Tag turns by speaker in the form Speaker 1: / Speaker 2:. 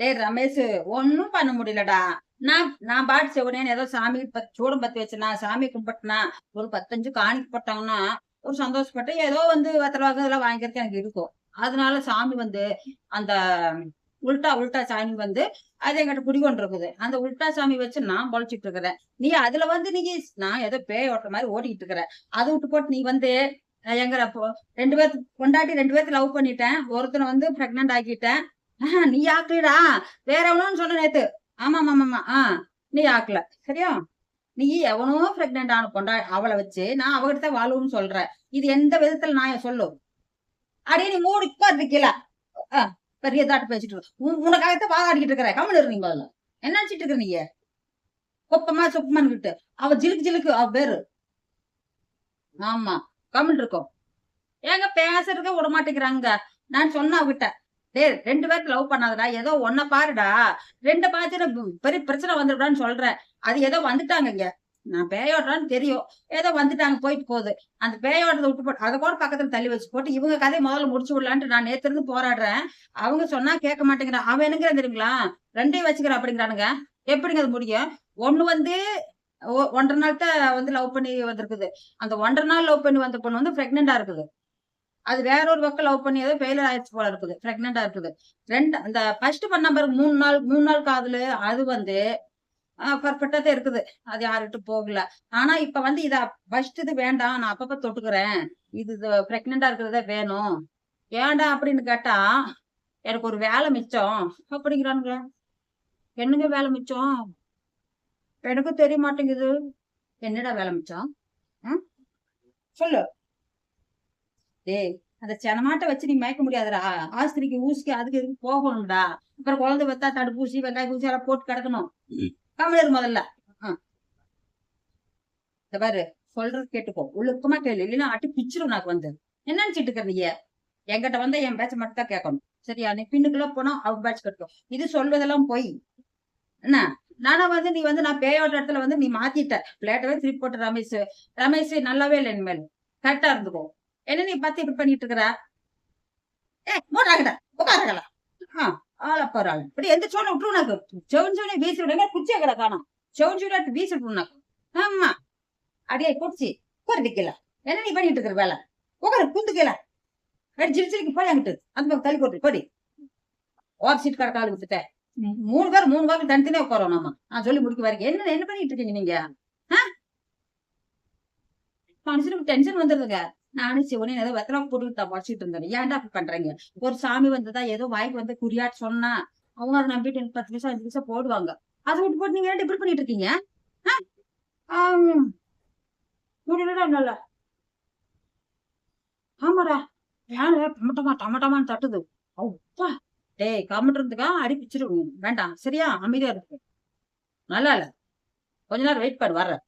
Speaker 1: டேய் ரமேஷ் ஒன்னும் பண்ண முடியலடா. நான் நான் பாட்டு செவனேன்னு ஏதோ சாமி பத் சூடம் பத்து வச்சனா சாமி கும்பிட்டனா ஒரு பத்தஞ்சு காணிக்கு போட்டாங்கன்னா ஒரு சந்தோஷப்பட்டு ஏதோ வந்து வெத்தலாக இதெல்லாம் வாங்கிக்கிறதுக்கு எனக்கு இருக்கும். அதனால சாமி வந்து அந்த உல்டா உல்டா சாமி வந்து அது எங்கிட்ட குடிகொண்டு இருக்குது. அந்த உல்டா சாமி வச்சு நான் பொழைச்சிட்டு இருக்கிறேன். நீ அதுல வந்து நீ நான் ஏதோ பேய் ஓட்டுற மாதிரி ஓட்டிக்கிட்டு இருக்கிறேன் அதை விட்டு போட்டு நீ வந்து அஹ், எங்க ரெண்டு பேர்த்து கொண்டாட்டி ரெண்டு பேர்த்து லவ் பண்ணிட்டேன். ஒருத்தனை வந்து ப்ரெக்னென்ட் ஆக்கிட்டேன். நீ ஆக்கலடா. வேற எவனோன்னு சொன்ன நேத்து. ஆமா ஆமா ஆமா ஆ நீ ஆக்கல. சரியா? நீ எவனோ பிரெக்னென்ட் ஆன பொண்டா அவளை வச்சு நான் அவகிட்ட தான் வாழ்வுன்னு சொல்றேன் இது எந்த விதத்துல நான் சொல்லு அப்படியே நீ மூடி உட்கார்ந்துக்கல பெரிய தாட்டு பேசிட்டு இருக்க. உனக்காக உனக்காகத்தான் வாதாடிக்கிட்டு இருக்கிற கமல் இருந்தீங்க முதல்ல. என்ன நினைச்சிட்டு இருக்கிற நீ? கொப்பமா சொப்பமான்னு விட்டு அவ ஜிலுக்கு ஜிலுக்கு அவ பேரு ஆமா கமல் இருக்கும் ஏங்க பேசுறதுக்க விட மாட்டேங்கிறாங்க நான் சொன்ன அவகிட்ட. டே ரெண்டு பேருக்கு லவ் பண்ணாதடா. ஏதோ ஒன்ன பாருடா. ரெண்டு பார்த்து பெரிய பிரச்சனை வந்துடுறான்னு சொல்றேன். அது ஏதோ வந்துட்டாங்க இங்க. நான் பேயோடுறான்னு தெரியும். ஏதோ வந்துட்டாங்க போயிட்டு போகுது. அந்த பேயோடுறத விட்டு போட்டு அதை கூட பக்கத்துல தள்ளி வச்சு போட்டு இவங்க கதையை முதல்ல முடிச்சு விடலான்ட்டு நான் நேத்து இருந்து போராடுறேன். அவங்க சொன்னா கேட்க மாட்டேங்கிறான். அவன் என்னங்கிற தெரியுங்களா? ரெண்டையும் வச்சுக்கிறேன் அப்படிங்கிறானுங்க. எப்படிங்க அது முடியும்? ஒண்ணு வந்து ஒன்றரை நாள் தான் வந்து லவ் பண்ணி வந்திருக்குது. அந்த ஒன்றரை நாள் லவ் பண்ணி வந்த பொண்ணு வந்து பிரெக்னெண்டா இருக்குது. அது வேற ஒரு பக்கம் லவ் பண்ணி ஏதோ ஃபெயிலர் ஆயிடுச்சு போல இருக்குது பிரெக்னெண்டா இருக்குது. ரெண்டு அந்த ஃபர்ஸ்ட் பண்ண நம்பர் மூணு நாள் மூணு நாள் காதல் அது வந்து பர்ஃபெக்டா தான் இருக்குது. அது யாருக்கிட்ட போகல. ஆனா இப்ப வந்து இத ஃபர்ஸ்ட் இது வேண்டாம் நான் அப்பப்ப தொட்டுக்கிறேன். இது பிரெக்னெண்டா இருக்கிறதே வேணும். ஏன்டா அப்படின்னு கேட்டா எனக்கு ஒரு வேலை மிச்சம். அப்படிங்கிறானுங்க. என்னங்க வேலை மிச்சம்? எனக்கும் தெரிய மாட்டேங்குது. என்னடா வேலை மிச்சம்? ம்? சொல்லு. டேய் அந்த செனமாட்டை வச்சு நீ மயக்க முடியாதுடா. ஆஸ்திரிக்கு ஊசிக்கு அதுக்கு இதுக்கு போகணும்டா. அப்புறம் குழந்தை வைத்தா தடுப்பூசி வெங்காய ஊசி எல்லாம் போட்டு கிடக்கணும். கம்மியர் முதல்ல. இந்த பாரு சொல்றது கேட்டுக்கோ. ஒழுக்கமா கேளு. இல்லைன்னா அட்டி பிச்சிரும் உனக்கு வந்து. என்ன நினைச்சிட்டு இருக்க நீ என்கிட்ட வந்து என் பேச்ச மட்டும் தான் கேட்கணும். சரியா? நீ பின்னுக்குள்ள போனா அவ பேட்ச் கட்டும் இது சொல்வதெல்லாம் போய். என்ன? நானா வந்து நீ வந்து நான் பேயோட இடத்துல வந்து நீ மாத்திட்ட. பிளேட்டவே திருப்பி போட்ட ரமேஷ். ரமேஷ் நல்லாவே இல்லை இனிமேல். கரெக்டா இருந்துக்கோ. என்ன நீ பத்தி இப்படி பண்ணிட்டு இருக்கிற? ஏ மூட்டாகிட்ட உட்காரங்களா ஆ ஆள போறாள் இப்படி எந்த சோழ விட்டுரு உனக்கு. செவஞ்சோனே வீசி விடுங்க குச்சியை கடை காணும். செவஞ்சோட வீசி விட்டு உனக்கு. ஆமா. அடியே குடிச்சி உட்காந்துக்கல என்ன நீ பண்ணிட்டு இருக்கிற வேலை? உட்காரு குந்துக்கல அடி ஜிலிச்சிருக்கு போய் அங்கிட்டு அந்த பக்கம் தள்ளி போட்டு போடி. ஓர் சீட் கடை கால் விட்டுட்டேன் மூணு பேர் மூணு பேர் தனித்தனியே உட்காரோம் நம்ம நான் சொல்லி முடிக்க வரைக்கும். என்ன என்ன பண்ணிட்டு இருக்கீங்க நீங்க? மனுஷனுக்கு டென்ஷன் வந்துருதுங்க. நானும் சிவனையும் ஏதோ வெத்தலை போட்டு தான் இருந்தேன். ஏன்டா அப்படி பண்றீங்க? ஒரு சாமி வந்ததா ஏதோ வாய்க்கு வந்து குறியாட்டு சொன்னா அவங்க அதை நம்பிட்டு எனக்கு பத்து நிமிஷம் அஞ்சு நிமிஷம் போடுவாங்க. அதை விட்டு போட்டு நீங்க ஏன்டா இப்படி பண்ணிட்டு இருக்கீங்க? ஆ? நல்லா. ஆமாடா. வேலை டமட்டமா டமட்டமான்னு தட்டுது. அப்பா டேய் கம்மிட்டுறதுக்கா அடி பிச்சிருவோம் வேண்டாம். சரியா? அமைதியா இருக்கு நல்லா இல்ல. கொஞ்ச நேரம் வெயிட் பண்ணு வர்றேன்.